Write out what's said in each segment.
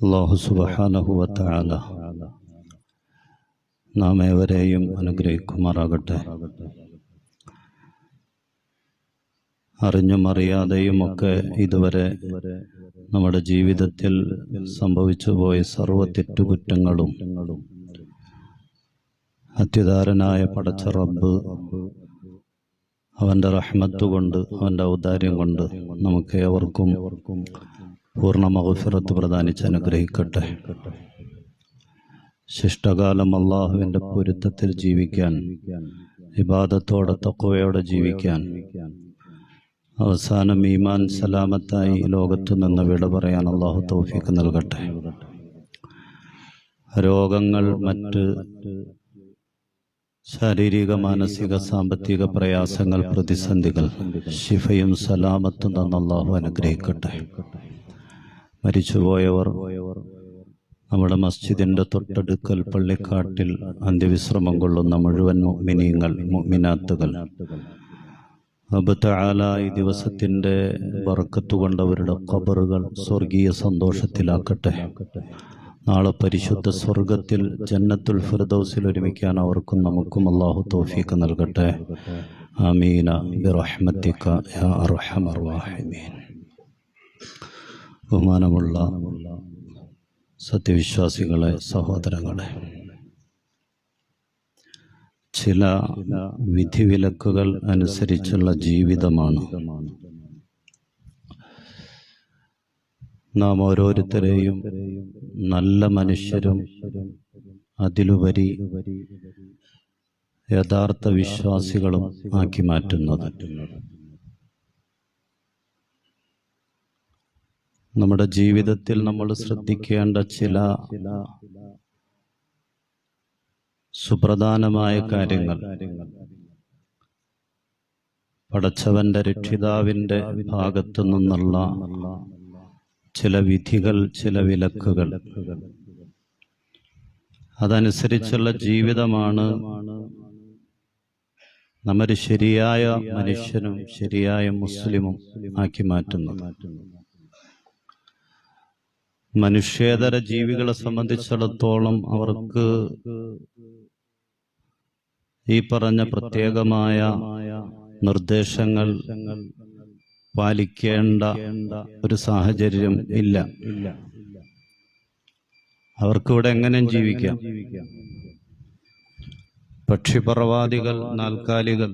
അള്ളാഹു സുബഹാനഹുവത്താല നാം ഏവരെയും അനുഗ്രഹിക്കുമാറാകട്ടെ. അറിഞ്ഞും അറിയാതെയും ഒക്കെ ഇതുവരെ നമ്മുടെ ജീവിതത്തിൽ സംഭവിച്ചു പോയ സർവ തെറ്റുകുറ്റങ്ങളും അത്യുദാരനായ പടച്ച റബ്ബ് അവന്റെ റഹ്മത്ത് കൊണ്ട് അവന്റെ ഔദാര്യം കൊണ്ട് നമുക്ക് ഏവർക്കും പൂർണ മഹഫിറത്ത് പ്രദാനിച്ച് അനുഗ്രഹിക്കട്ടെ. ശിഷ്ടകാലം അള്ളാഹുവിന്റെ പൊരുത്തത്തിൽ ജീവിക്കാൻ വിവാദത്തോടെ തക്കവയോടെ ജീവിക്കാൻ അവസാനം ഈമാൻ സലാമത്തായി ലോകത്തു നിന്ന് വിട പറയാൻ അള്ളാഹു തൗഫീക്ക് നൽകട്ടെ. രോഗങ്ങൾ മറ്റ് ശാരീരിക മാനസിക സാമ്പത്തിക പ്രയാസങ്ങൾ പ്രതിസന്ധികൾ ശിഫയും സലാമത്തും തന്ന അനുഗ്രഹിക്കട്ടെ. മരിച്ചുപോയവർ. നമ്മുടെ മസ്ജിദിന്റെ തൊട്ടടുക്കൽ പള്ളിക്കാട്ടിൽ അന്ത്യവിശ്രമം കൊള്ളുന്ന മുഴുവൻ മിനിയങ്ങൾ മിനാത്തുകൾ അബത്താല ഈ ദിവസത്തിന്റെ വറക്കത്തു അവരുടെ ഖബറുകൾ സ്വർഗീയ സന്തോഷത്തിലാക്കട്ടെ. നാളെ പരിശുദ്ധ സ്വർഗത്തിൽ ജന്നത്തുൽ ഫിർദൗസിൽ ഒരുമിക്കാൻ അവർക്കും നമുക്കും അള്ളാഹു തോഫീക്ക് നൽകട്ടെ. അമീന ബിറഹ്മത്തിക്ക അർഹമർ റഹീമീൻ ബഹുമാനമുള്ള സത്യവിശ്വാസികളെ സഹോദരങ്ങളെ ചില വിധിവിലക്കുകൾ അനുസരിച്ചുള്ള ജീവിതമാണ്. നാം ഓരോരുത്തരെയും നല്ല മനുഷ്യരും അതിലുപരി യഥാർത്ഥ വിശ്വാസികളും ആക്കി മാറ്റുന്നത്. നമ്മുടെ ജീവിതത്തിൽ നമ്മൾ ശ്രദ്ധിക്കേണ്ട ചില സുപ്രധാനമായ കാര്യങ്ങൾ. പടച്ചവന്റെ രക്ഷിതാവിന്റെ ഭാഗത്തു നിന്നുള്ള ചില വിധികൾ ചില വിലക്കുകൾ. അതനുസരിച്ചുള്ള ജീവിതമാണ് നമ്മൊരു ശരിയായ മനുഷ്യനും ശരിയായ മുസ്ലിമും ആക്കി മാറ്റുന്നത്. മനുഷ്യേതര ജീവികളെ സംബന്ധിച്ചിടത്തോളം അവർക്ക് ഈ പറഞ്ഞ പ്രത്യേകമായ നിർദ്ദേശങ്ങൾ പാലിക്കേണ്ട ഒരു സാഹചര്യം ഇല്ല. അവർക്കിവിടെ എങ്ങനെ ജീവിക്കാം. പക്ഷിപർവാദികൾ നാൽക്കാലികൾ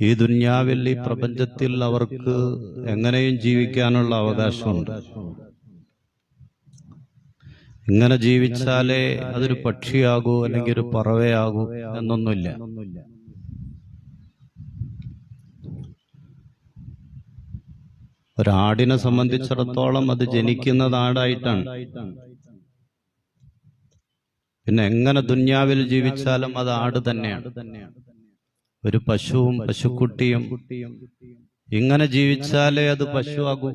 ഈ ദുന്യാവിൽ ഈ പ്രപഞ്ചത്തിൽ അവർക്ക് എങ്ങനെയും ജീവിക്കാനുള്ള അവകാശമുണ്ട്. ഇങ്ങനെ ജീവിച്ചാലേ അതൊരു പക്ഷിയാകൂ അല്ലെങ്കിൽ ഒരു പറവയാകൂ എന്നൊന്നുമില്ല. ഒരാടിനെ സംബന്ധിച്ചിടത്തോളം അത് ജനിക്കുന്നത് ആടായിട്ടാണ് പിന്നെ എങ്ങനെ ദുന്യാവിൽ ജീവിച്ചാലും അത് ആട് തന്നെയാണ്. ഒരു പശുവും പശുക്കുട്ടിയും ഇങ്ങനെ ജീവിച്ചാലേ അത് പശുവാകൂ.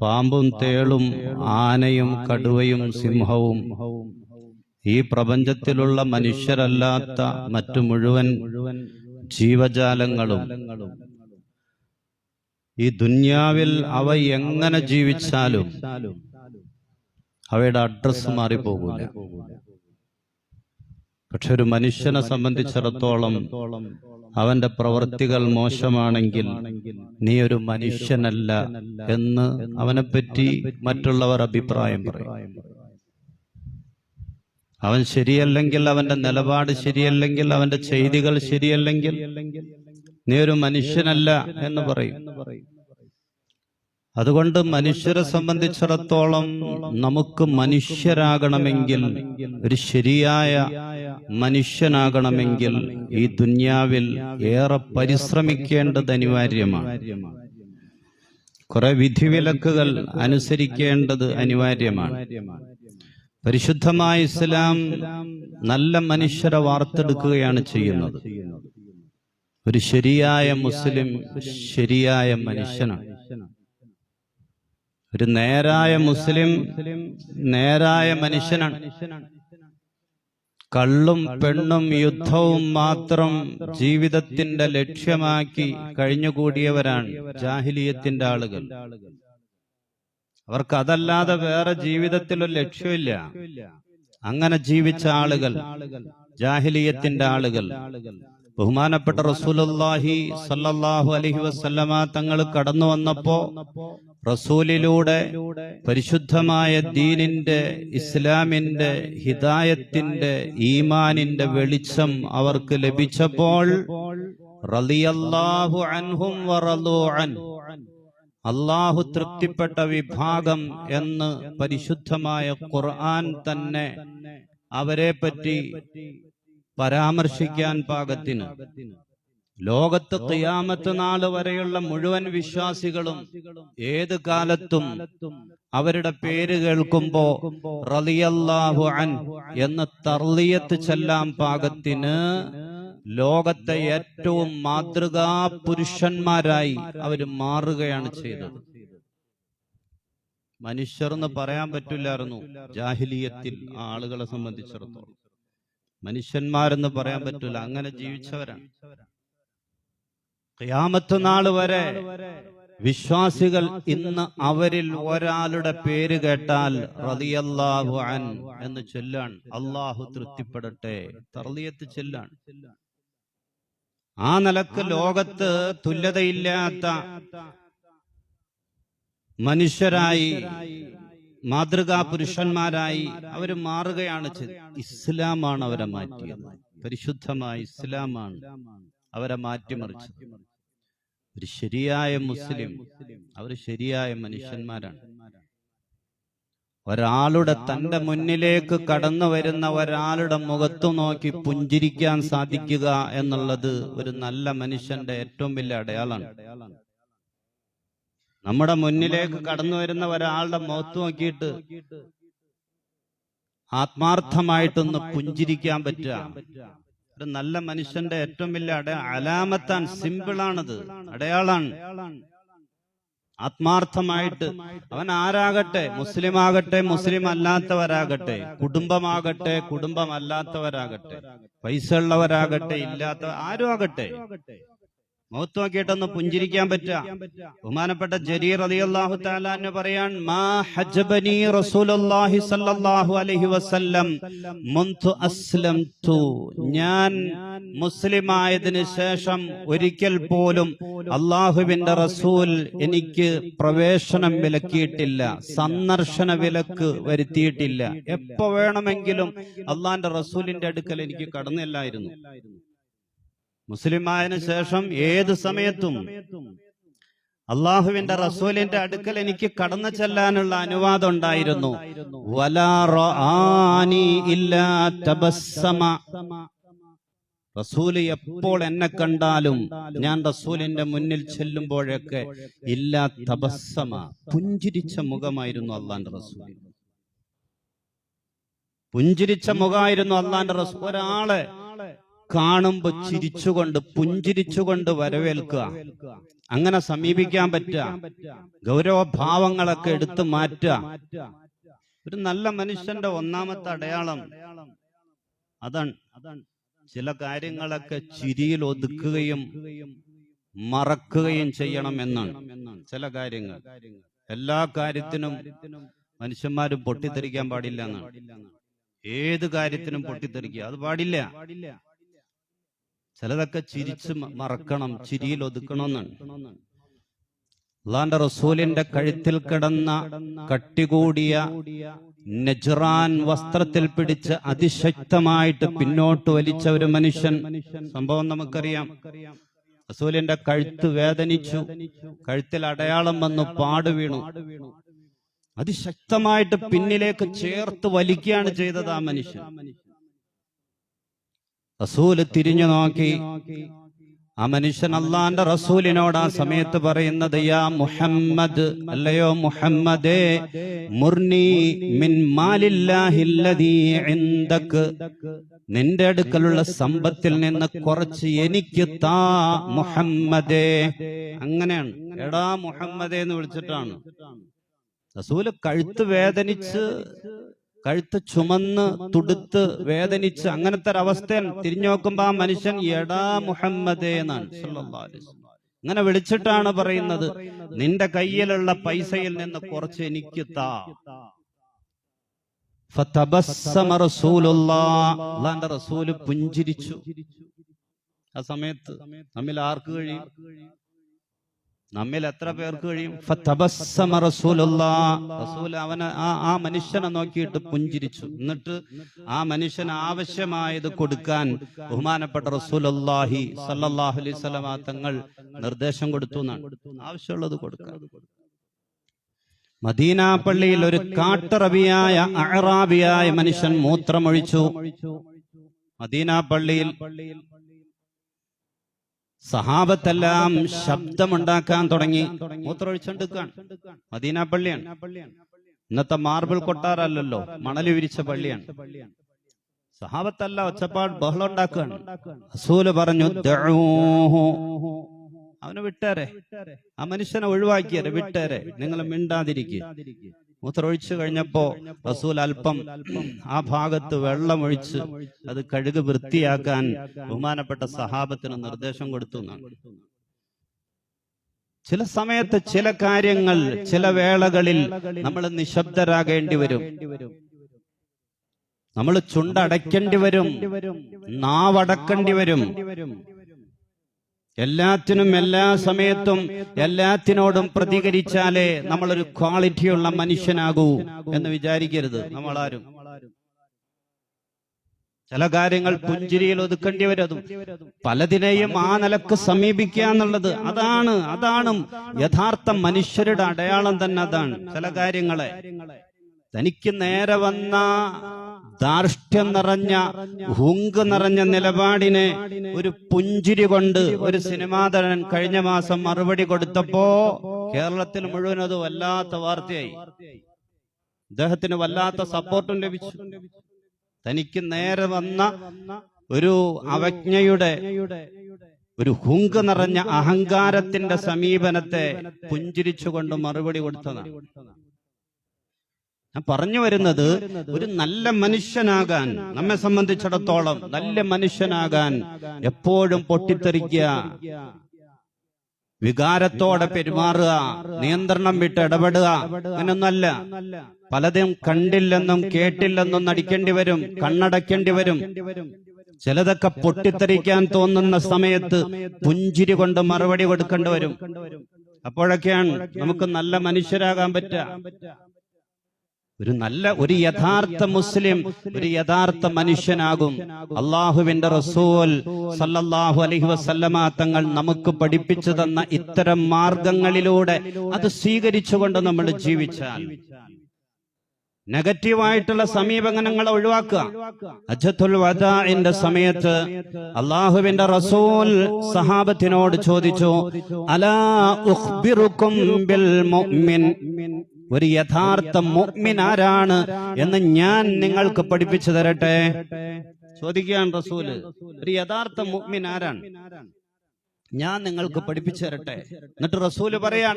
പാമ്പും തേളും ആനയും കടുവയും സിംഹവും ഈ പ്രപഞ്ചത്തിലുള്ള മനുഷ്യരല്ലാത്ത മറ്റു മുഴുവൻ ജീവജാലങ്ങളും. ഈ ദുന്യാവിൽ അവ എങ്ങനെ ജീവിച്ചാലും അവയുടെ അഡ്രസ് മാറിപ്പോകൂല. പക്ഷെ ഒരു മനുഷ്യനെ സംബന്ധിച്ചിടത്തോളം അവന്റെ പ്രവൃത്തികൾ മോശമാണെങ്കിൽ നീ ഒരു മനുഷ്യനല്ല എന്ന് അവനെപ്പറ്റി മറ്റുള്ളവർ അഭിപ്രായം പറയും. അവൻ ശരിയല്ലെങ്കിൽ അവന്റെ നിലപാട് ശരിയല്ലെങ്കിൽ അവന്റെ ചെയ്തികൾ ശരിയല്ലെങ്കിൽ നീ ഒരു മനുഷ്യനല്ല എന്ന് പറയും. അതുകൊണ്ട് മനുഷ്യരെ സംബന്ധിച്ചിടത്തോളം നമുക്ക് മനുഷ്യരാകണമെങ്കിൽ ഒരു ശരിയായ മനുഷ്യനാകണമെങ്കിൽ ഈ ദുന്യാവിൽ ഏറെ പരിശ്രമിക്കേണ്ടത് അനിവാര്യമാണ്. കുറെ വിധിവിലക്കുകൾ അനുസരിക്കേണ്ടത് അനിവാര്യമാണ്. പരിശുദ്ധമായ ഇസ്ലാം നല്ല മനുഷ്യരെ വാർത്തെടുക്കുകയാണ് ചെയ്യുന്നത്. ഒരു ശരിയായ മുസ്ലിം ശരിയായ മനുഷ്യനാണ്. ഒരു നേരായ മുസ്ലിം നേരായ മനുഷ്യനാണ്. കള്ളും പെണ്ണും യുദ്ധവും മാത്രം ജീവിതത്തിന്റെ ലക്ഷ്യമാക്കി കഴിഞ്ഞുകൂടിയവരാണ് ജാഹിലിയത്തിന്റെ ആളുകൾ. അവർക്ക് അതല്ലാതെ വേറെ ജീവിതത്തിലൊരു ലക്ഷ്യമില്ല. അങ്ങനെ ജീവിച്ച ആളുകൾ ജാഹിലിയത്തിന്റെ ആളുകൾ. ബഹുമാനപ്പെട്ട റസൂലുള്ളാഹി സല്ലല്ലാഹു അലഹി വസല്ലമ തങ്ങൾ കടന്നു വന്നപ്പോ റസൂലിലൂടെ പരിശുദ്ധമായ ദീനിന്റെ ഇസ്ലാമിന്റെ ഹിദായത്തിന്റെ ഈമാനിന്റെ വെളിച്ചം അവർക്ക് ലഭിച്ചപ്പോൾ റളിയല്ലാഹു അൻഹും അള്ളാഹു തൃപ്തിപ്പെട്ട വിഭാഗം എന്ന് പരിശുദ്ധമായ ഖുർആൻ തന്നെ അവരെ പറ്റി പരാമർശിക്കാൻ പാകത്തിന്. ലോകത്ത് ഖിയാമത്ത് നാൾ വരെയുള്ള മുഴുവൻ വിശ്വാസികളും ഏത് കാലത്തും അവരുടെ പേര് കേൾക്കുമ്പോ റളിയല്ലാഹു അൻ എന്ന് തർലിയത്ത് ചെല്ലാം പാകത്തിന് ലോകത്തെ ഏറ്റവും മാതൃകാ പുരുഷന്മാരായി അവർ മാറുകയാണ് ചെയ്തത്. മനുഷ്യർ എന്ന് പറയാൻ പറ്റില്ലായിരുന്നു. ജാഹിലിയത്തിൽ ആളുകളെ സംബന്ധിച്ചിടത്തോളം. മനുഷ്യന്മാരെന്ന് പറയാൻ പറ്റൂല. അങ്ങനെ ജീവിച്ചവരാണ്. ക്യാമത്ത് നാൾ വരെ വിശ്വാസികൾ ഇന്ന് അവരിൽ ഒരാളുടെ പേര് കേട്ടാൽ റതിയല്ലാഹു അൻ എന്ന് ചൊല്ലാൻ അള്ളാഹു തൃപ്തിപ്പെടട്ടെ. തർലിയത്ത് ചെല്ലാൻ ആ നിലയ്ക്ക് ലോകത്ത് തുല്യതയില്ലാത്ത മനുഷ്യരായി മാതൃകാ പുരുഷന്മാരായി അവർ മാറുകയാണ് ഇസ്ലാമാണ് അവരെ മാറ്റിയത്. പരിശുദ്ധമായ ഇസ്ലാമാണ് അവരെ മാറ്റിമറിച്ചത്. ഒരു ശരിയായ മുസ്ലിം അവർ ശരിയായ മനുഷ്യന്മാരാണ്. ഒരാളുടെ തന്റെ മുന്നിലേക്ക് കടന്നു വരുന്ന ഒരാളുടെ മുഖത്തു നോക്കി പുഞ്ചിരിക്കാൻ സാധിക്കുക എന്നുള്ളത് ഒരു നല്ല മനുഷ്യന്റെ ഏറ്റവും വലിയ അടയാളാണ്. നമ്മുടെ മുന്നിലേക്ക് കടന്നു വരുന്ന ഒരാളുടെ മുഖത്ത് നോക്കിയിട്ട് ആത്മാർത്ഥമായിട്ടൊന്ന് പുഞ്ചിരിക്കാൻ പറ്റുക. ഒരു നല്ല മനുഷ്യന്റെ ഏറ്റവും വലിയ അട അലാമത്താൻ സിമ്പിളാണത് അടയാളാണ്. ആത്മാർത്ഥമായിട്ട് അവൻ ആരാകട്ടെ? മുസ്ലിം ആകട്ടെ മുസ്ലിം അല്ലാത്തവരാകട്ടെ കുടുംബമാകട്ടെ കുടുംബമല്ലാത്തവരാകട്ടെ പൈസ ഉള്ളവരാകട്ടെ ഇല്ലാത്ത ആരും ആകട്ടെ മുഖത്ത് നോക്കിയിട്ടൊന്ന് പുഞ്ചിരിക്കാൻ പറ്റാ ബഹുമാനപ്പെട്ട ജരീർ അലി അള്ളാഹു താലാന്ന് പറയാൻ മാ ഹജബനി റസൂലുള്ളാഹി സ്വല്ലല്ലാഹു അലൈഹി വസല്ലം. മുൻതു അസ്ലംതു. ഞാൻ മുസ്ലിമായതിന് ശേഷം ഒരിക്കൽ പോലും അള്ളാഹുവിന്റെ റസൂൽ എനിക്ക് പ്രവേശനം വിലക്കിയിട്ടില്ല സന്ദർശന വിലക്ക് വരുത്തിയിട്ടില്ല. എപ്പോ വേണമെങ്കിലും അള്ളാന്റെ റസൂലിന്റെ അടുക്കൽ എനിക്ക് കടന്നില്ലായിരുന്നു. മുസ്ലിമായതിനു ശേഷം ഏത് സമയത്തും അള്ളാഹുവിന്റെ റസൂലിന്റെ അടുക്കൽ എനിക്ക് കടന്നു ചെല്ലാനുള്ള അനുവാദം ഉണ്ടായിരുന്നു. റസൂൽ എപ്പോൾ എന്നെ കണ്ടാലും ഞാൻ റസൂലിന്റെ മുന്നിൽ ചെല്ലുമ്പോഴൊക്കെ ഇല്ലാ തപസ്സമ പുഞ്ചിരിച്ച മുഖമായിരുന്നു അള്ളാന്റെ റസൂൽ പുഞ്ചിരിച്ച മുഖമായിരുന്നു അള്ളാന്റെ റസൂൽ ഒരാളെ കാണുമ്പോ ചിരിച്ചുകൊണ്ട് പുഞ്ചിരിച്ചുകൊണ്ട് വരവേൽക്കുക. അങ്ങനെ സമീപിക്കാൻ പറ്റുക. ഗൗരവഭാവങ്ങളൊക്കെ എടുത്തു മാറ്റുക. ഒരു നല്ല മനുഷ്യന്റെ ഒന്നാമത്തെ അടയാളം അതാണ്. ചില കാര്യങ്ങളൊക്കെ ചിരിയിൽ ഒതുക്കുകയും മറക്കുകയും ചെയ്യണം എന്നാണ്. ചില കാര്യങ്ങൾ. എല്ലാ കാര്യത്തിനും മനുഷ്യന്മാരും പൊട്ടിത്തെറിക്കാൻ പാടില്ല എന്നാണ്. ഏത് കാര്യത്തിനും പൊട്ടിത്തെറിക്കുക. അത് പാടില്ല. ചിലതൊക്കെ ചിരിച്ച് മറക്കണം ചിരിയിൽ ഒതുക്കണമെന്നാണ്. അള്ളാന്റെ റസൂലിന്റെ കഴുത്തിൽ കിടന്ന കട്ടികൂടിയ നജ്റാൻ വസ്ത്രത്തിൽ പിടിച്ച് അതിശക്തമായിട്ട് പിന്നോട്ട് വലിച്ച ഒരു മനുഷ്യൻ. സംഭവം നമുക്കറിയാം. റസൂലിന്റെ കഴുത്ത് വേദനിച്ചു. കഴുത്തിൽ അടയാളം വന്നു പാട് വീണു. അതിശക്തമായിട്ട് പിന്നിലേക്ക് ചേർത്ത് വലിക്കുകയാണ് ചെയ്തത് ആ മനുഷ്യൻ. റസൂൽ തിരിഞ്ഞു നോക്കി. ആ മനുഷ്യൻ അള്ളാന്റെ റസൂലിനോട് ആ സമയത്ത് പറയുന്നത് യാ മുഹമ്മദ് അല്ലയോ മുഹമ്മദേ മുർനി മിൻ മാലില്ലാഹില്ലദീ ഇൻദക്. നിന്റെ അടുക്കലുള്ള സമ്പത്തിൽ നിന്ന് കുറച്ച് എനിക്ക് താ മുഹമ്മദേ. അങ്ങനെയാണ്. എടാ മുഹമ്മദേ എന്ന് വിളിച്ചിട്ടാണ്. റസൂൽ കഴുത്ത് വേദനിച്ച് കഴുത്ത് ചുമന്ന് തുടുത്ത് വേദനിച്ച് അങ്ങനത്തെ ഒരവസ്ഥ തിരിഞ്ഞോക്കുമ്പോ ആ മനുഷ്യൻ എടാ മുഹമ്മദേ എന്നാണ്. അങ്ങനെ വിളിച്ചിട്ടാണ് പറയുന്നത് നിന്റെ കയ്യിലുള്ള പൈസയിൽ നിന്ന് കുറച്ച് എനിക്ക് താ. റസൂൽ പുഞ്ചിരിച്ചു. ആ സമയത്ത് നമ്മിൽ ആർക്ക് കഴിയും? നമ്മിൽ എത്ര പേർക്ക് കഴിയും. റസൂൽ അവനെ ആ ആ മനുഷ്യനെ നോക്കിയിട്ട് പുഞ്ചിരിച്ചു. എന്നിട്ട് ആ മനുഷ്യന് ആവശ്യമായത് കൊടുക്കാൻ ബഹുമാനപ്പെട്ട സല്ലല്ലാഹു അലൈഹി വസല്ലമ തങ്ങൾ നിർദ്ദേശം കൊടുത്തു എന്നാണ്. ആവശ്യമുള്ളത് കൊടുക്കാൻ മദീന പള്ളിയിൽ ഒരു കാട്ടറബിയായ അഹറാബിയായ മനുഷ്യൻ മൂത്രമൊഴിച്ചു. മദീന പള്ളിയിൽ സഹാബത്തെല്ലാം ശബ്ദമുണ്ടാക്കാൻ തുടങ്ങി. മൂത്രമൊഴിച്ചെടുക്കാൻ മദീന പള്ളിയാണ്. ഇന്നത്തെ മാർബിൾ കൊട്ടാരല്ലല്ലോ മണൽ വിരിച്ച പള്ളിയാണ്. സഹാബത്തല്ല ഒച്ചപ്പാട് ബഹളം ഉണ്ടാക്കുകയാണ്. അസൂൽ പറഞ്ഞു. അവനെ വിട്ടേരെ. ആ മനുഷ്യനെ ഒഴിവാക്കിയരെ വിട്ടേരെ. നിങ്ങൾ മിണ്ടാതിരിക്കുക മൂത്രമൊഴിച്ചു കഴിഞ്ഞപ്പോ റസൂൽ അല്പം ആ ഭാഗത്ത് വെള്ളമൊഴിച്ച് അത് കഴുക് വൃത്തിയാക്കാൻ ബഹുമാനപ്പെട്ട സഹാബത്തിന് നിർദ്ദേശം കൊടുത്തു എന്നാണ്. ചില സമയത്ത് ചില കാര്യങ്ങൾ ചില വേളകളിൽ നമ്മൾ നിശബ്ദരാകേണ്ടി വരും. നമ്മൾ ചുണ്ടടയ്ക്കേണ്ടി വരും. നാവടക്കേണ്ടി വരും. എല്ലാത്തിനും എല്ലാ സമയത്തും എല്ലാത്തിനോടും പ്രതികരിച്ചാലേ നമ്മളൊരു ക്വാളിറ്റിയുള്ള മനുഷ്യനാകൂ എന്ന് വിചാരിക്കരുത്. നമ്മളാരും. ചില കാര്യങ്ങൾ പുഞ്ചിരിയിൽ ഒതുക്കേണ്ടി വരും പലതിനെയും ആ നിലയ്ക്ക് സമീപിക്കുക എന്നുള്ളത് അതാണ് അതാണ് യഥാർത്ഥ മനുഷ്യരുടെ അടയാളം തന്നെ അതാണ്. ചില കാര്യങ്ങളെ. തനിക്ക് നേരെ വന്ന ധാർഷ്ട്യം നിറഞ്ഞ ഹുങ്ക് നിറഞ്ഞ നിലപാടിനെ ഒരു പുഞ്ചിരി കൊണ്ട് ഒരു സിനിമാതരൻ കഴിഞ്ഞ മാസം മറുപടി കൊടുത്തപ്പോ കേരളത്തിൽ മുഴുവൻ അത് വല്ലാത്ത വാർത്തയായി. അദ്ദേഹത്തിന് വല്ലാത്ത സപ്പോർട്ടും ലഭിച്ചു. തനിക്ക് നേരെ വന്ന ഒരു അവജ്ഞയുടെ ഒരു ഹുങ്ക് നിറഞ്ഞ അഹങ്കാരത്തിന്റെ സമീപനത്തെ പുഞ്ചിരിച്ചുകൊണ്ട് മറുപടി കൊടുത്തതാണ്. ഞാൻ പറഞ്ഞു വരുന്നത് ഒരു നല്ല മനുഷ്യനാകാൻ നമ്മെ സംബന്ധിച്ചിടത്തോളം നല്ല മനുഷ്യനാകാൻ എപ്പോഴും പൊട്ടിത്തെറിക്കുക. വികാരത്തോടെ പെരുമാറുക നിയന്ത്രണം വിട്ട് ഇടപെടുക അങ്ങനൊന്നല്ല പലതും കണ്ടില്ലെന്നും കേട്ടില്ലെന്നും നടിക്കേണ്ടി വരും കണ്ണടക്കേണ്ടി വരും. ചിലതൊക്കെ പൊട്ടിത്തെറിക്കാൻ തോന്നുന്ന സമയത്ത് പുഞ്ചിരി കൊണ്ട് മറുപടി കൊടുക്കേണ്ടി വരും. അപ്പോഴൊക്കെയാണ് നമുക്ക് നല്ല മനുഷ്യരാകാൻ പറ്റുക. ഒരു നല്ല ഒരു യഥാർത്ഥ മുസ്ലിം ഒരു യഥാർത്ഥ മനുഷ്യനാകും. അള്ളാഹുവിന്റെ റസൂൽ സല്ലല്ലാഹു അലൈഹി വസല്ലമ തങ്ങൾ നമുക്ക് പഠിപ്പിച്ചു തന്ന ഇത്തരം മാർഗങ്ങളിലൂടെ അത് സ്വീകരിച്ചുകൊണ്ട് നമ്മൾ ജീവിച്ചാൽ നെഗറ്റീവായിട്ടുള്ള സമീപനങ്ങളെ ഒഴിവാക്കുക. അജത്തുൽ വദാഇന്റെ സമയത്ത് അള്ളാഹുവിന്റെ റസൂൽ സഹാബത്തിനോട് ചോദിച്ചു അലാ ഉഖ്ബിറുക്കും ബിൽ മുഅ്മിൻ? ഒരു യഥാർത്ഥ മുഅ്മിൻ ആരാണ് എന്ന് ഞാൻ നിങ്ങൾക്ക് പഠിപ്പിച്ചു തരട്ടെ? ചോദിക്കുകയാണ് റസൂൽ. ഒരു യഥാർത്ഥ മുഅ്മിൻ ആരാണ് ഞാൻ നിങ്ങൾക്ക് പഠിപ്പിച്ചു തരട്ടെ? എന്നിട്ട് റസൂൽ പറയാൻ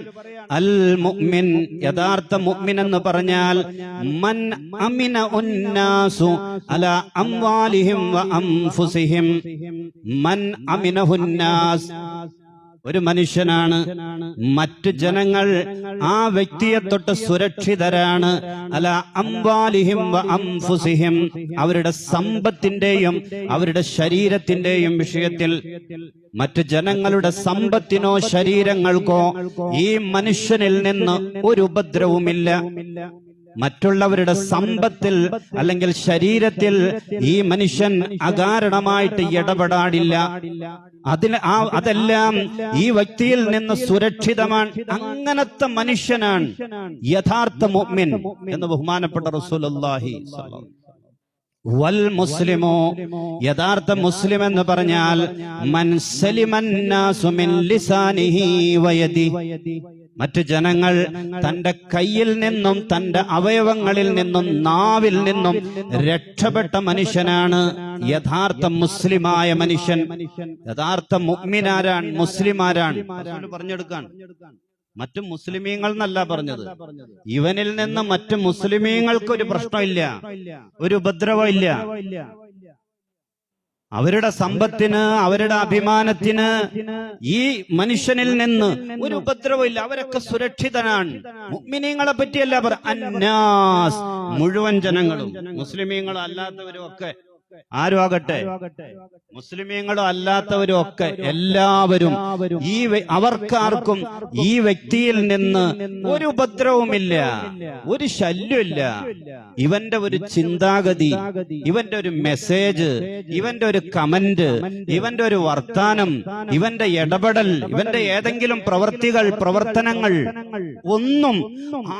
അൽ മുഅ്മിൻ യഥാർത്ഥ മുഅ്മിൻ എന്ന് പറഞ്ഞാൽ മൻ അമിന ഉന്നാസു അല അംവാലിഹിം വ അംഫുസിഹിം. മൻ അമിനഹുന്നാസ് ഒരു മനുഷ്യനാണ്. മറ്റു ജനങ്ങൾ ആ വ്യക്തിയെ തൊട്ട് സുരക്ഷിതരാണ്. അല്ല അംബാലിഹിം അംഫുസിഹിം. അവരുടെ സമ്പത്തിന്റെയും അവരുടെ ശരീരത്തിന്റെയും വിഷയത്തിൽ മറ്റു ജനങ്ങളുടെ സമ്പത്തിനോ ശരീരങ്ങൾക്കോ ഈ മനുഷ്യനിൽ നിന്ന് ഒരു ഉപദ്രവവുമില്ല മറ്റുള്ളവരുടെ സമ്പത്തിൽ അല്ലെങ്കിൽ ശരീരത്തിൽ ഈ മനുഷ്യൻ അകാരണമായിട്ട് ഇടപെടാടില്ല. അതിൽ ആ അതെല്ലാം ഈ വ്യക്തിയിൽ നിന്ന് സുരക്ഷിതമാണ് അങ്ങനത്തെ മനുഷ്യനാണ്. യഥാർത്ഥ മുഅ്മിൻ എന്ന് ബഹുമാനപ്പെട്ട റസൂലുള്ളാഹി വൽ മുസ്ലിമോ യഥാർത്ഥ മുസ്ലിം എന്ന് പറഞ്ഞാൽ മൻ സലിമന്നാസു മിൻ ലിസാനിഹി വയദി. മറ്റു ജനങ്ങൾ തന്റെ കയ്യിൽ നിന്നും തന്റെ അവയവങ്ങളിൽ നിന്നും നാവിൽ നിന്നും രക്ഷപ്പെട്ട മനുഷ്യനാണ്. യഥാർത്ഥ മുസ്ലിമായ മനുഷ്യൻ. യഥാർത്ഥ മുഗ്മിനാരാൻ മുസ്ലിമാരാണ്. റസൂൽ പറഞ്ഞെടുക്കാൻ മറ്റു മുസ്ലിമീങ്ങൾ എന്നല്ല പറഞ്ഞത്. ഇവനിൽ നിന്ന് മറ്റു മുസ്ലിമീങ്ങൾക്ക് ഒരു പ്രശ്നമില്ല. ഒരു ഉപദ്രവം ഇല്ല അവരുടെ സമ്പത്തിന് അവരുടെ അഭിമാനത്തിന് ഈ മനുഷ്യനിൽ നിന്ന് ഒരു ഉപദ്രവം ഇല്ല അവരൊക്കെ സുരക്ഷിതനാണ് മുഗ്മിനീങ്ങളെ പറ്റിയല്ല പറ അന്നാസ്. മുഴുവൻ ജനങ്ങളും മുസ്ലിമീങ്ങളും അല്ലാത്തവരും ഒക്കെ ആരും ആകട്ടെ മുസ്ലിമീങ്ങളും അല്ലാത്തവരും ഒക്കെ എല്ലാവരും ഈ അവർക്കാർക്കും ഈ വ്യക്തിയിൽ നിന്ന് ഒരു ഉപദ്രവമില്ല ഒരു ശല്യമില്ല ഇവന്റെ ഒരു ചിന്താഗതി ഇവന്റെ ഒരു മെസ്സേജ് ഇവന്റെ ഒരു കമന്റ് ഇവന്റെ ഒരു വർത്താനം ഇവന്റെ ഇടപെടൽ ഇവന്റെ ഏതെങ്കിലും പ്രവൃത്തികൾ പ്രവർത്തനങ്ങൾ ഒന്നും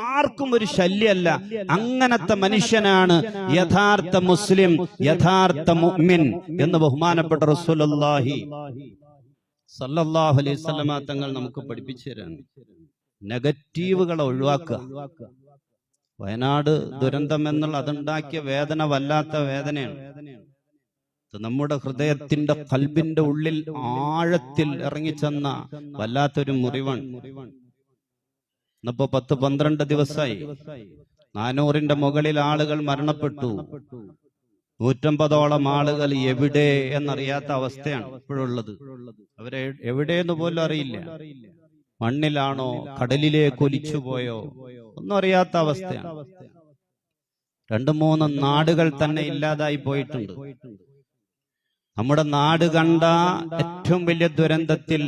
ആർക്കും ഒരു ശല്യമല്ല അങ്ങനത്തെ മനുഷ്യനാണ് യഥാർത്ഥ മുസ്ലിം. യഥാർത്ഥ മുഅ്മിൻ എന്ന് ബഹുമാനപ്പെട്ട റസൂലുള്ളാഹി സല്ലല്ലാഹു അലൈഹി വസല്ലമ തങ്ങൾ നമുക്ക് പഠിപ്പിച്ചു തരാണ് നെഗറ്റീവുകളെ ഒഴിവാക്കുക. വയനാട് ദുരന്തം എന്നുള്ള അതുണ്ടാക്കിയ വേദന വല്ലാത്ത വേദനയാണ്. നമ്മുടെ ഹൃദയത്തിന്റെ കൽബിന്റെ ഉള്ളിൽ ആഴത്തിൽ ഇറങ്ങിച്ചെന്ന വല്ലാത്തൊരു മുറിവൺ ഇന്നിപ്പോ പത്ത് പന്ത്രണ്ട് ദിവസമായി നാനൂറിന്റെ മുകളിൽ ആളുകൾ മരണപ്പെട്ടു. നൂറ്റമ്പതോളം ആളുകൾ എവിടെ എന്നറിയാത്ത അവസ്ഥയാണ് ഇപ്പോഴുള്ളത്. അവരെ എവിടെയെന്ന് പോലും അറിയില്ല. മണ്ണിലാണോ കടലിലേക്ക് ഒലിച്ചുപോയോ ഒന്നും അറിയാത്ത അവസ്ഥയാണ്. രണ്ടു മൂന്ന് നാടുകൾ തന്നെ ഇല്ലാതായി പോയിട്ടുണ്ട്. നമ്മുടെ നാട് കണ്ട ഏറ്റവും വലിയ ദുരന്തത്തിൽ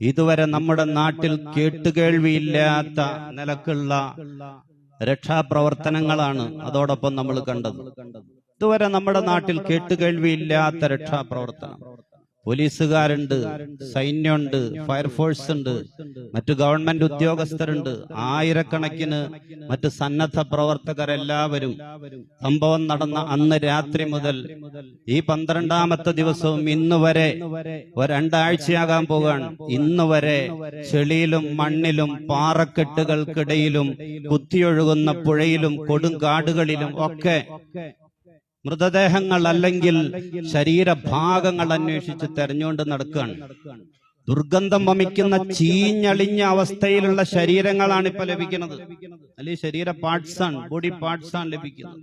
ഇതുവരെ നമ്മുടെ നാട്ടിൽ കേട്ടുകേൾവിയില്ലാത്ത നിലക്കുള്ള രക്ഷാപ്രവർത്തനങ്ങളാണ് അതോടൊപ്പം നമ്മൾ കണ്ടത്. ഇതുവരെ നമ്മുടെ നാട്ടിൽ കേട്ടുകേൾവിയില്ലാത്ത രക്ഷാപ്രവർത്തനം. പോലീസുകാരുണ്ട് സൈന്യമുണ്ട് ഫയർഫോഴ്സ് ഉണ്ട് മറ്റു ഗവൺമെന്റ് ഉദ്യോഗസ്ഥരുണ്ട് ആയിരക്കണക്കിന് മറ്റ് സന്നദ്ധ പ്രവർത്തകരെല്ലാവരും. സംഭവം നടന്ന അന്ന് രാത്രി മുതൽ ഈ പന്ത്രണ്ടാമത്തെ ദിവസവും ഇന്ന് വരെ രണ്ടാഴ്ചയാകാൻ പോവുകയാണ്. ഇന്ന് വരെ ചെളിയിലും മണ്ണിലും പാറക്കെട്ടുകൾക്കിടയിലും കുത്തിയൊഴുകുന്ന പുഴയിലും കൊടുങ്കാടുകളിലും ഒക്കെ മൃതദേഹങ്ങൾ അല്ലെങ്കിൽ ശരീരഭാഗങ്ങൾ അന്വേഷിച്ച് തെരഞ്ഞുകൊണ്ട് നടക്കുകയാണ്. ദുർഗന്ധം വമിക്കുന്ന ചീഞ്ഞളിഞ്ഞ അവസ്ഥയിലുള്ള ശരീരങ്ങളാണ് ഇപ്പൊ ലഭിക്കുന്നത്. അല്ലെങ്കിൽ ശരീര പാർട്സ് ആണ് ബോഡി പാർട്സ് ആണ് ലഭിക്കുന്നത്.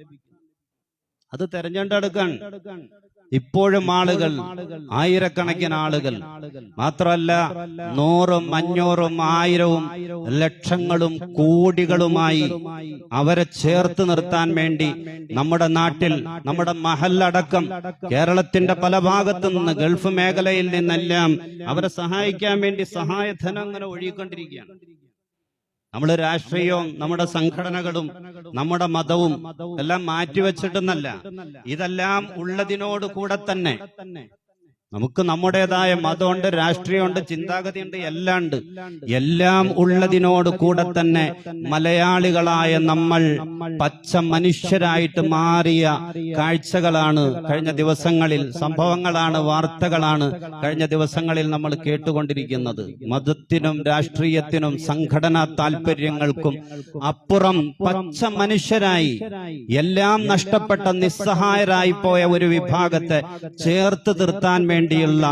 അത് തെരഞ്ഞെടുക്കാൻ ഇപ്പോഴും ആളുകൾ ആയിരക്കണക്കിന് ആളുകൾ മാത്രമല്ല നൂറും അഞ്ഞൂറും ആയിരവും ലക്ഷങ്ങളും കോടികളുമായി അവരെ ചേർത്ത് നിർത്താൻ വേണ്ടി നമ്മുടെ നാട്ടിൽ നമ്മുടെ മഹലടക്കം കേരളത്തിന്റെ പല ഭാഗത്തു നിന്ന് ഗൾഫ് മേഖലയിൽ നിന്നെല്ലാം അവരെ സഹായിക്കാൻ വേണ്ടി സഹായധനം അങ്ങനെ ഒഴുകിക്കൊണ്ടിരിക്കുകയാണ്. നമ്മൾ രാഷ്ട്രീയവും നമ്മുടെ സംഘടനകളും നമ്മുടെ മതവും എല്ലാം മാറ്റിവെച്ചിട്ടെന്നല്ല. ഇതെല്ലാം ഉള്ളതിനോട് കൂടെ തന്നെ. നമുക്ക് നമ്മുടേതായ മതമുണ്ട് രാഷ്ട്രീയമുണ്ട് ചിന്താഗതിയുണ്ട് എല്ലാം ഉണ്ട് എല്ലാം ഉള്ളതിനോട് കൂടെ തന്നെ മലയാളികളായ നമ്മൾ പച്ച മനുഷ്യരായിട്ട് മാറിയ കാഴ്ചകളാണ്. കഴിഞ്ഞ ദിവസങ്ങളിൽ സംഭവങ്ങളാണ് വാർത്തകളാണ് കഴിഞ്ഞ ദിവസങ്ങളിൽ നമ്മൾ കേട്ടുകൊണ്ടിരിക്കുന്നത്. മതത്തിനും രാഷ്ട്രീയത്തിനും സംഘടനാ താല്പര്യങ്ങൾക്കും അപ്പുറം പച്ച മനുഷ്യരായി എല്ലാം നഷ്ടപ്പെട്ട നിസ്സഹായരായി പോയ ഒരു വിഭാഗത്തെ ചേർത്ത് നിർത്താൻ വേണ്ടിയുള്ള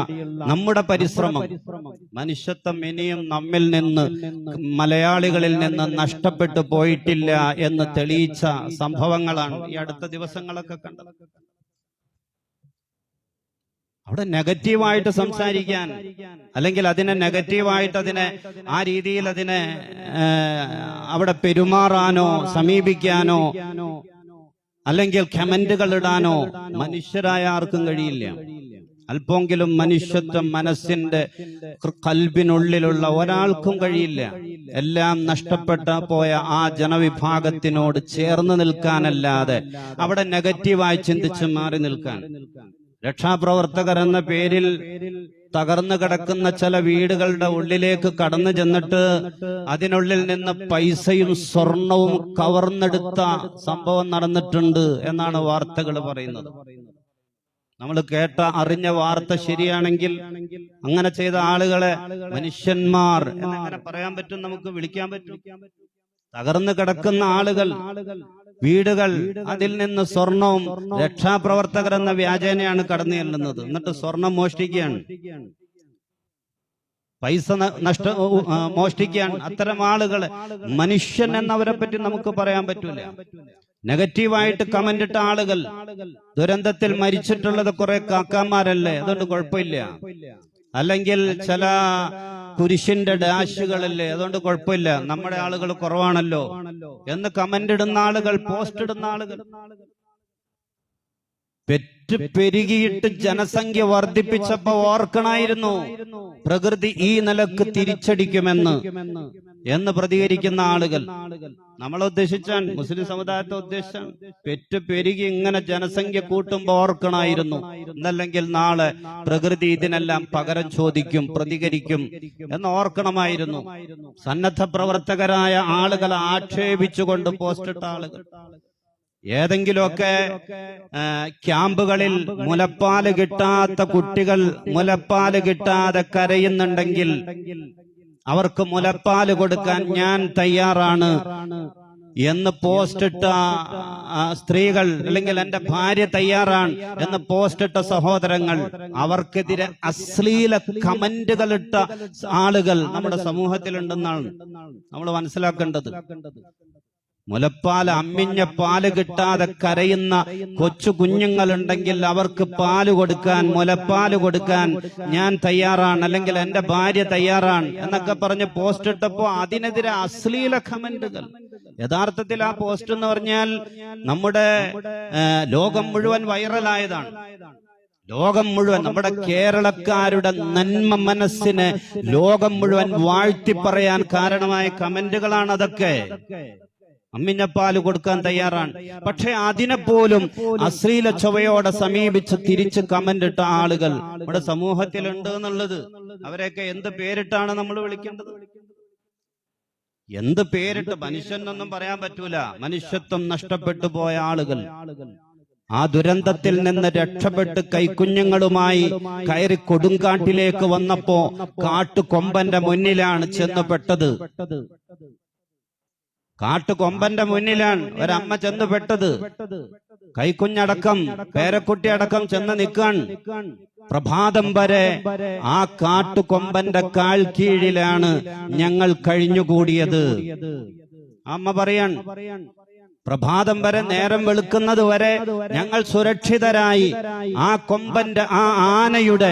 നമ്മുടെ പരിശ്രമം. മനുഷ്യത്വം ഇനിയും നമ്മിൽ നിന്ന് മലയാളികളിൽ നിന്ന് നഷ്ടപ്പെട്ടു പോയിട്ടില്ല എന്ന് തെളിയിച്ച സംഭവങ്ങളാണ് ഈ അടുത്ത ദിവസങ്ങളൊക്കെ കണ്ടത്. അവിടെ നെഗറ്റീവായിട്ട് സംസാരിക്കാൻ അല്ലെങ്കിൽ അതിനെ നെഗറ്റീവായിട്ട് അതിനെ ആ രീതിയിൽ അതിനെ അവിടെ പെരുമാറാനോ സമീപിക്കാനോ അല്ലെങ്കിൽ കമന്റുകൾ ഇടാനോ മനുഷ്യരായ ആർക്കും കഴിയില്ല. അല്പമെങ്കിലും മനുഷ്യത്വം മനസ്സിന്റെ കൽബിനുള്ളിലുള്ള ഒരാൾക്കും കഴിയില്ല. എല്ലാം നഷ്ടപ്പെട്ട പോയ ആ ജനവിഭാഗത്തിനോട് ചേർന്ന് നിൽക്കാനല്ലാതെ അവിടെ നെഗറ്റീവായി ചിന്തിച്ച് മാറി നിൽക്കാൻ. രക്ഷാപ്രവർത്തകർ എന്ന പേരിൽ തകർന്നു കിടക്കുന്ന ചില വീടുകളുടെ ഉള്ളിലേക്ക് കടന്നു ചെന്നിട്ട് അതിനുള്ളിൽ നിന്ന് പൈസയും സ്വർണവും കവർന്നെടുത്ത സംഭവം നടന്നിട്ടുണ്ട് എന്നാണ് വാർത്തകൾ പറയുന്നത്. നമ്മൾ കേട്ട അറിഞ്ഞ വാർത്ത ശരിയാണെങ്കിൽ അങ്ങനെ ചെയ്ത ആളുകളെ മനുഷ്യന്മാർ എന്നങ്ങനെ പറയാൻ പറ്റും നമുക്ക് വിളിക്കാൻ പറ്റും. തകർന്നു കിടക്കുന്ന ആളുകൾ വീടുകൾ അതിൽ നിന്ന് സ്വർണവും രക്ഷാപ്രവർത്തകർ എന്ന വ്യാജേനയാണ് കടന്നു ചെല്ലുന്നത്. എന്നിട്ട് സ്വർണം മോഷ്ടിക്കുകയാണ്. പൈസ നഷ്ട മോഷ്ടിക്കുകയാണ്. അത്തരം ആളുകൾ മനുഷ്യൻ എന്നവരെ പറ്റി നമുക്ക് പറയാൻ പറ്റൂല. നെഗറ്റീവായിട്ട് കമന്റ് ഇട്ട ആളുകൾ. ദുരന്തത്തിൽ മരിച്ചിട്ടുള്ളത് കുറെ കാക്കാമാരല്ലേ അതുകൊണ്ട് കുഴപ്പമില്ല. അല്ലെങ്കിൽ ചില കുരിശിന്റെ ഡാഷുകളല്ലേ അതുകൊണ്ട് കുഴപ്പമില്ല. നമ്മുടെ ആളുകൾ കുറവാണല്ലോ. എന്ന് കമന്റ് ഇടുന്ന ആളുകൾ പോസ്റ്റ് ഇടുന്ന ആളുകൾ. പെറ്റ് പെരുകിയിട്ട് ജനസംഖ്യ വർദ്ധിപ്പിച്ചപ്പോ ഓർക്കണായിരുന്നു. പ്രകൃതി ഈ നിലയ്ക്ക് തിരിച്ചടിക്കുമെന്ന് എന്ന് പ്രതികരിക്കുന്ന ആളുകൾ. നമ്മൾ ഉദ്ദേശിച്ചാൽ മുസ്ലിം സമുദായത്തെ ഉദ്ദേശം പെറ്റ് പെരുകി ഇങ്ങനെ ജനസംഖ്യ കൂട്ടുമ്പോ ഓർക്കണായിരുന്നു. എന്നല്ലെങ്കിൽ നാളെ പ്രകൃതി ഇതിനെല്ലാം പകരം ചോദിക്കും പ്രതികരിക്കും എന്ന് ഓർക്കണമായിരുന്നു. സന്നദ്ധ പ്രവർത്തകരായ ആളുകളെ ആക്ഷേപിച്ചുകൊണ്ട് പോസ്റ്റിട്ട ആളുകൾ. ഏതെങ്കിലുമൊക്കെ ക്യാമ്പുകളിൽ മുലപ്പാൽ കിട്ടാത്ത കുട്ടികൾ മുലപ്പാൽ കിട്ടാതെ കരയുന്നുണ്ടെങ്കിൽ അവർക്ക് മുലപ്പാൽ കൊടുക്കാൻ ഞാൻ തയ്യാറാണ് എന്ന് പോസ്റ്റിട്ട സ്ത്രീകൾ അല്ലെങ്കിൽ എന്റെ ഭാര്യ തയ്യാറാണ് എന്ന് പോസ്റ്റിട്ട സഹോദരങ്ങൾ അവർക്കെതിരെ അശ്ലീല കമന്റുകൾ ഇട്ട ആളുകൾ നമ്മുടെ സമൂഹത്തിലുണ്ടെന്നാണ് നമ്മൾ മനസ്സിലാക്കേണ്ടത്. മുലപ്പാൽ അമ്മിഞ്ഞ പാൽ കിട്ടാതെ കരയുന്ന കൊച്ചു കുഞ്ഞുങ്ങളുണ്ടെങ്കിൽ അവർക്ക് പാൽ കൊടുക്കാൻ മുലപ്പാൽ കൊടുക്കാൻ ഞാൻ തയ്യാറാണ് അല്ലെങ്കിൽ എന്റെ ഭാര്യ തയ്യാറാണ് എന്നൊക്കെ പറഞ്ഞ് പോസ്റ്റ് ഇട്ടപ്പോ അതിനെതിരെ അശ്ലീല കമന്റുകൾ. യഥാർത്ഥത്തിൽ ആ പോസ്റ്റ് എന്ന് പറഞ്ഞാൽ നമ്മുടെ ലോകം മുഴുവൻ വൈറലായതാണ്. ലോകം മുഴുവൻ നമ്മുടെ കേരളക്കാരുടെ നന്മ മനസ്സിനെ ലോകം മുഴുവൻ വാഴ്ത്തി പറയാൻ കാരണമായ കമന്റുകളാണ് അതൊക്കെ. അമ്മിഞ്ഞപ്പാൽ കൊടുക്കാൻ തയ്യാറാണ്. പക്ഷെ അതിനെപ്പോലും അശ്ലീല ചൊവയോടെ സമീപിച്ച് തിരിച്ച് കമന്റ് ഇട്ട ആളുകൾ നമ്മുടെ സമൂഹത്തിലുണ്ട് എന്നുള്ളത്. അവരെയൊക്കെ എന്ത് പേരിട്ടാണ് നമ്മൾ വിളിക്കേണ്ടത്? എന്ത് പേരിട്ട് മനുഷ്യൻ എന്നൊന്നും പറയാൻ പറ്റൂല. മനുഷ്യത്വം നഷ്ടപ്പെട്ടു പോയ ആളുകൾ. ആ ദുരന്തത്തിൽ നിന്ന് രക്ഷപ്പെട്ട് കൈക്കുഞ്ഞുങ്ങളുമായി കയറി കൊടുങ്കാട്ടിലേക്ക് വന്നപ്പോ കാട്ടുകൊമ്പന്റെ മുന്നിലാണ് ചെന്ന് പെട്ടത്. കാട്ടുകൊമ്പന്റെ മുന്നിലാണ് ഒരമ്മ ചെന്ന് പെട്ടത് കൈക്കുഞ്ഞടക്കം പേരക്കുട്ടി അടക്കം ചെന്ന് നിൽക്കാൻ. പ്രഭാതം വരെ ആ കാട്ടുകൊമ്പന്റെ കാൽ കീഴിലാണ് ഞങ്ങൾ കഴിഞ്ഞുകൂടിയത്. അമ്മ പറയാൻ പ്രഭാതം വരെ നേരം വെളുക്കുന്നത് വരെ ഞങ്ങൾ സുരക്ഷിതരായി. ആ കൊമ്പന്റെ ആ ആനയുടെ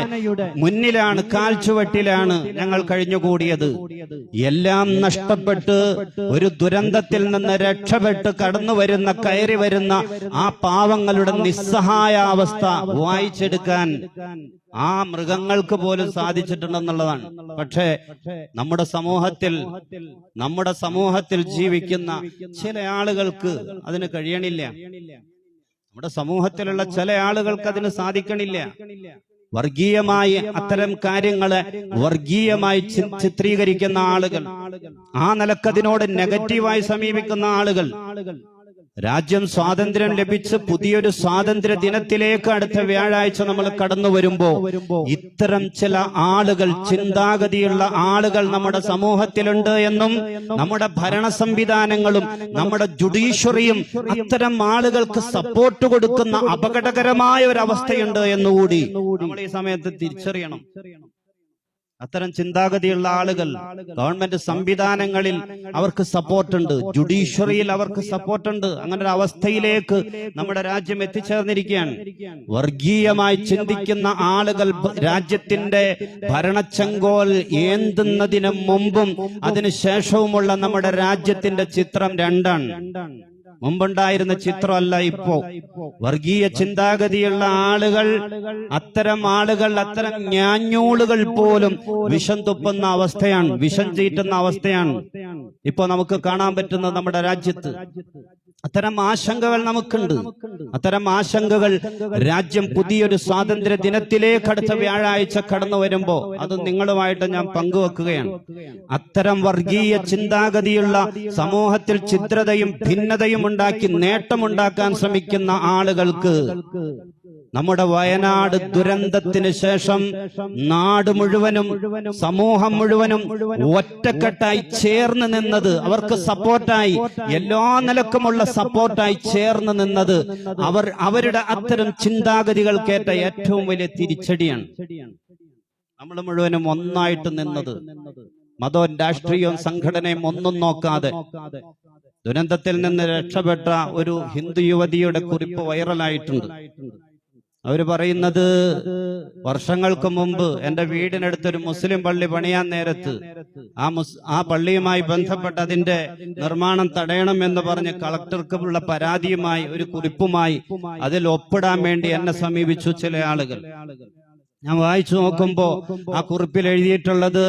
മുന്നിലാണ് കാൽച്ചുവട്ടിലാണ് ഞങ്ങൾ കഴിഞ്ഞുകൂടിയത്. എല്ലാം നഷ്ടപ്പെട്ട് ഒരു ദുരന്തത്തിൽ നിന്ന് രക്ഷപ്പെട്ട് കടന്നു വരുന്ന കയറി വരുന്ന ആ പാവങ്ങളുടെ നിസ്സഹായ അവസ്ഥ വായിച്ചെടുക്കാൻ ആ മൃഗങ്ങൾക്ക് പോലും സാധിച്ചിട്ടുണ്ടെന്നുള്ളതാണ്. പക്ഷേ നമ്മുടെ സമൂഹത്തിൽ നമ്മുടെ സമൂഹത്തിൽ ജീവിക്കുന്ന ചില ആളുകൾക്ക് അതിന് കഴിയണില്ല. നമ്മുടെ സമൂഹത്തിലുള്ള ചില ആളുകൾക്ക് അതിന് സാധിക്കണില്ല. വർഗീയമായി അത്തരം കാര്യങ്ങളെ വർഗീയമായി ചിത്രീകരിക്കുന്ന ആളുകൾ. ആ നിലക്കതിനോട് നെഗറ്റീവായി സമീപിക്കുന്ന ആളുകൾ. രാജ്യം സ്വാതന്ത്ര്യം ലഭിച്ച് പുതിയൊരു സ്വാതന്ത്ര്യ ദിനത്തിലേക്ക് അടുത്ത വ്യാഴാഴ്ച നമ്മൾ കടന്നു വരുമ്പോ ഇത്തരം ചില ആളുകൾ ചിന്താഗതിയുള്ള ആളുകൾ നമ്മുടെ സമൂഹത്തിലുണ്ട് എന്നും നമ്മുടെ ഭരണ സംവിധാനങ്ങളും നമ്മുടെ ജുഡീഷ്യറിയും അത്തരം ആളുകൾക്ക് സപ്പോർട്ട് കൊടുക്കുന്ന അപകടകരമായ ഒരു അവസ്ഥയുണ്ട് എന്നുകൂടി നമ്മൾ ഈ സമയത്ത് തിരിച്ചറിയണം. അത്തരം ചിന്താഗതിയുള്ള ആളുകൾ ഗവൺമെന്റ് സംവിധാനങ്ങളിൽ അവർക്ക് സപ്പോർട്ടുണ്ട്. ജുഡീഷ്യറിയിൽ അവർക്ക് സപ്പോർട്ടുണ്ട്. അങ്ങനെ ഒരു അവസ്ഥയിലേക്ക് നമ്മുടെ രാജ്യം എത്തിച്ചേർന്നിരിക്കുകയാണ്. വർഗീയമായി ചിന്തിക്കുന്ന ആളുകൾ രാജ്യത്തിന്റെ ഭരണച്ചങ്കോൽ ഏന്തുന്നതിന് മുമ്പും അതിനുശേഷവുമുള്ള നമ്മുടെ രാജ്യത്തിന്റെ ചിത്രം രണ്ടാണ്. മുമ്പുണ്ടായിരുന്ന ചിത്രമല്ല ഇപ്പോ. വർഗീയ ചിന്താഗതിയുള്ള ആളുകൾ അത്തരം ആളുകൾ അത്തരം ഞാഞ്ഞൂളുകൾ പോലും വിഷം തുപ്പുന്ന അവസ്ഥയാണ് വിഷം ചീറ്റുന്ന അവസ്ഥയാണ്. ഇപ്പോ നമുക്ക് കാണാൻ പറ്റുന്നത് നമ്മുടെ രാജ്യത്ത് അത്തരം ആശങ്കകൾ നമുക്കുണ്ട്. അത്തരം ആശങ്കകൾ രാജ്യം പുതിയൊരു സ്വാതന്ത്ര്യ ദിനത്തിലേക്ക് അടുത്ത വ്യാഴാഴ്ച കടന്നു വരുമ്പോ അത് നിങ്ങളുമായിട്ട് ഞാൻ പങ്കുവെക്കുകയാണ്. അത്തരം വർഗീയ ചിന്താഗതിയുള്ള സമൂഹത്തിൽ ചിത്രതയും ഭിന്നതയും ഉണ്ടാക്കി നേട്ടമുണ്ടാക്കാൻ ശ്രമിക്കുന്ന ആളുകൾക്ക് നമ്മുടെ വയനാട് ദുരന്തത്തിന് ശേഷം നാട് മുഴുവനും സമൂഹം മുഴുവനും ഒറ്റക്കെട്ടായി ചേർന്ന് നിന്നത് അവർക്ക് സപ്പോർട്ടായി എല്ലാ നിലക്കുമുള്ള സപ്പോർട്ടായി ചേർന്ന് നിന്നത് അവർ അവരുടെ അത്തരം ചിന്താഗതികൾ കേട്ട ഏറ്റവും വലിയ തിരിച്ചടിയാണ്. നമ്മൾ മുഴുവനും ഒന്നായിട്ട് നിന്നത്. മതവും രാഷ്ട്രീയവും സംഘടനയും ഒന്നും നോക്കാതെ ദുരന്തത്തിൽ നിന്ന് രക്ഷപ്പെട്ട ഒരു ഹിന്ദു യുവതിയുടെ കുറിപ്പ് വൈറലായിട്ടുണ്ട്. അവർ പറയുന്നത് വർഷങ്ങൾക്ക് മുമ്പ് എന്റെ വീടിനടുത്തൊരു മുസ്ലിം പള്ളി പണിയാൻ നേരത്ത് ആ മുസ് ആ പള്ളിയുമായി ബന്ധപ്പെട്ട് അതിന്റെ നിർമ്മാണം തടയണം എന്ന് പറഞ്ഞ് കളക്ടർക്കുള്ള പരാതിയുമായി ഒരു കുറിപ്പുമായി അതിൽ ഒപ്പിടാൻ വേണ്ടി എന്നെ സമീപിച്ചു ചില ആളുകൾ. ഞാൻ വായിച്ചു നോക്കുമ്പോ ആ കുറിപ്പിൽ എഴുതിയിട്ടുള്ളത്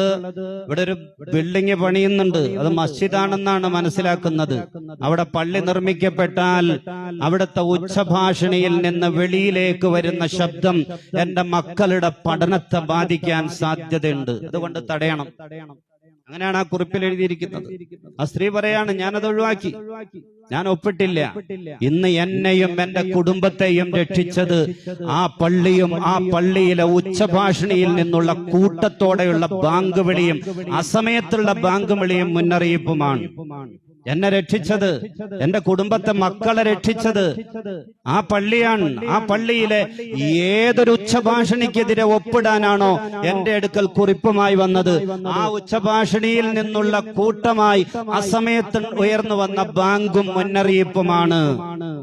ഇവിടെ ഒരു ബിൽഡിംഗ് പണിയുന്നുണ്ട്. അത് മസ്ജിദാണെന്നാണ് മനസ്സിലാക്കുന്നത്. അവിടെ പള്ളി നിർമ്മിക്കപ്പെട്ടാൽ അവിടുത്തെ ഉച്ചഭാഷണിയിൽ നിന്ന് വെളിയിലേക്ക് വരുന്ന ശബ്ദം എന്റെ മക്കളുടെ പഠനത്തെ ബാധിക്കാൻ സാധ്യതയുണ്ട്. അതുകൊണ്ട് തടയണം. അങ്ങനെയാണ് ആ കുറിപ്പിൽ എഴുതിയിരിക്കുന്നത്. ആ സ്ത്രീ പറയാണ് ഞാനത് ഒഴിവാക്കി. ഞാൻ ഒപ്പിട്ടില്ല. ഇന്ന് എന്നെയും എന്റെ കുടുംബത്തെയും രക്ഷിച്ചത് ആ പള്ളിയും ആ പള്ളിയിലെ ഉച്ചഭാഷണിയിൽ നിന്നുള്ള കൂട്ടത്തോടെയുള്ള ബാങ്ക് വിളിയും അസമയത്തുള്ള ബാങ്ക് വിളിയും മുന്നറിയിപ്പുമാണ്. എന്നെ രക്ഷിച്ചത് എന്റെ കുടുംബത്തെ മക്കളെ രക്ഷിച്ചത്. ആ പള്ളിയാണ് ആ പള്ളിയിലെ ഏതൊരു ഉച്ചഭാഷണിക്കെതിരെ ഒപ്പിടാനാണോ എന്റെ അടുക്കൽ കുറിപ്പുമായി വന്നത്? ആ ഉച്ചഭാഷണിയിൽ നിന്നുള്ള കൂട്ടമായി അസമയത്ത് ഉയർന്നു വന്ന ബാങ്കും മുന്നറിയിപ്പുമാണ്.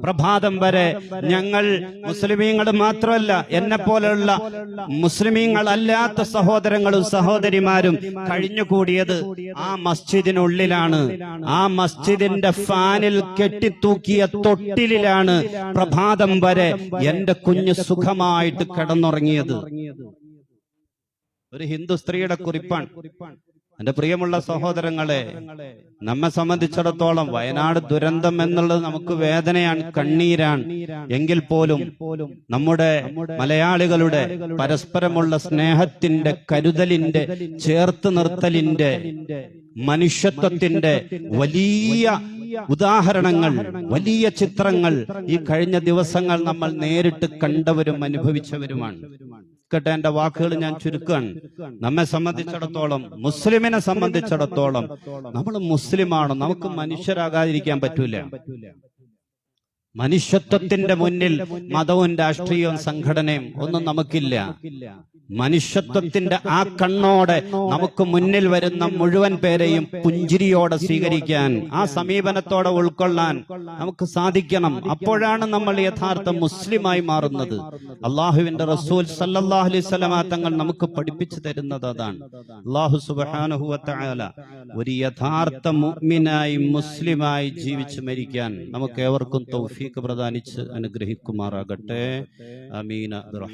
പ്രഭാതം വരെ ഞങ്ങൾ മുസ്ലിമീങ്ങൾ മാത്രമല്ല എന്നെ പോലെയുള്ള മുസ്ലിമീങ്ങൾ അല്ലാത്ത സഹോദരങ്ങളും സഹോദരിമാരും കഴിഞ്ഞുകൂടിയത് ആ മസ്ജിദിനുള്ളിലാണ്. ആ മസ്ജിദിന്റെ ഫാനിൽ കെട്ടിത്തൂക്കിയ തൊട്ടിലിലാണ് പ്രഭാതം വരെ എന്റെ കുഞ്ഞ് സുഖമായിട്ട് കിടന്നുറങ്ങിയത്. ഒരു ഹിന്ദു സ്ത്രീയുടെ കുറിപ്പാണ്. എന്റെ പ്രിയമുള്ള സഹോദരങ്ങളെ നമ്മെ സംബന്ധിച്ചിടത്തോളം വയനാട് ദുരന്തം എന്നുള്ളത് നമുക്ക് വേദനയാണ് കണ്ണീരാണ്. എങ്കിൽ പോലും നമ്മുടെ മലയാളികളുടെ പരസ്പരമുള്ള സ്നേഹത്തിന്റെ കരുതലിന്റെ ചേർത്ത് നിർത്തലിന്റെ മനുഷ്യത്വത്തിന്റെ വലിയ ഉദാഹരണങ്ങൾ വലിയ ചിത്രങ്ങൾ ഈ കഴിഞ്ഞ ദിവസങ്ങൾ നമ്മൾ നേരിട്ട് കണ്ടവരും അനുഭവിച്ചവരുമാണ്. കേട്ടെ എന്റെ വാക്കുകൾ ഞാൻ ചുരുക്കാൻ നമ്മെ സംബന്ധിച്ചിടത്തോളം മുസ്ലിമിനെ സംബന്ധിച്ചിടത്തോളം നമ്മൾ മുസ്ലിമാണ് നമുക്ക് മനുഷ്യരാകാതിരിക്കാൻ പറ്റൂല. മനുഷ്യത്വത്തിന്റെ മുന്നിൽ മതവും രാഷ്ട്രീയവും സംഘടനയും ഒന്നും നമുക്കില്ല. മനുഷ്യത്വത്തിന്റെ ആ കണ്ണോടെ നമുക്ക് മുന്നിൽ വരുന്ന മുഴുവൻ പേരെയും പുഞ്ചിരിയോടെ സ്വീകരിക്കാൻ ആ സമീപനത്തോടെ ഉൾക്കൊള്ളാൻ നമുക്ക് സാധിക്കണം. അപ്പോഴാണ് നമ്മൾ യഥാർത്ഥ മുസ്ലിമായി മാറുന്നത്. അള്ളാഹുവിന്റെ റസൂൽ സല്ലല്ലാഹു അലൈഹി സ്വലമ തങ്ങൾ നമുക്ക് പഠിപ്പിച്ചു തരുന്നത് അതാണ് അള്ളാഹു സുബാനുഹുവല ഒരു യഥാർത്ഥ മുഗ്മിനായി മുസ്ലിമായി ജീവിച്ചു മരിക്കാൻ നമുക്ക് ഏവർക്കും തൗഫീഖ് പ്രദാനിച്ച് അനുഗ്രഹിക്കുമാറാകട്ടെ. അമീന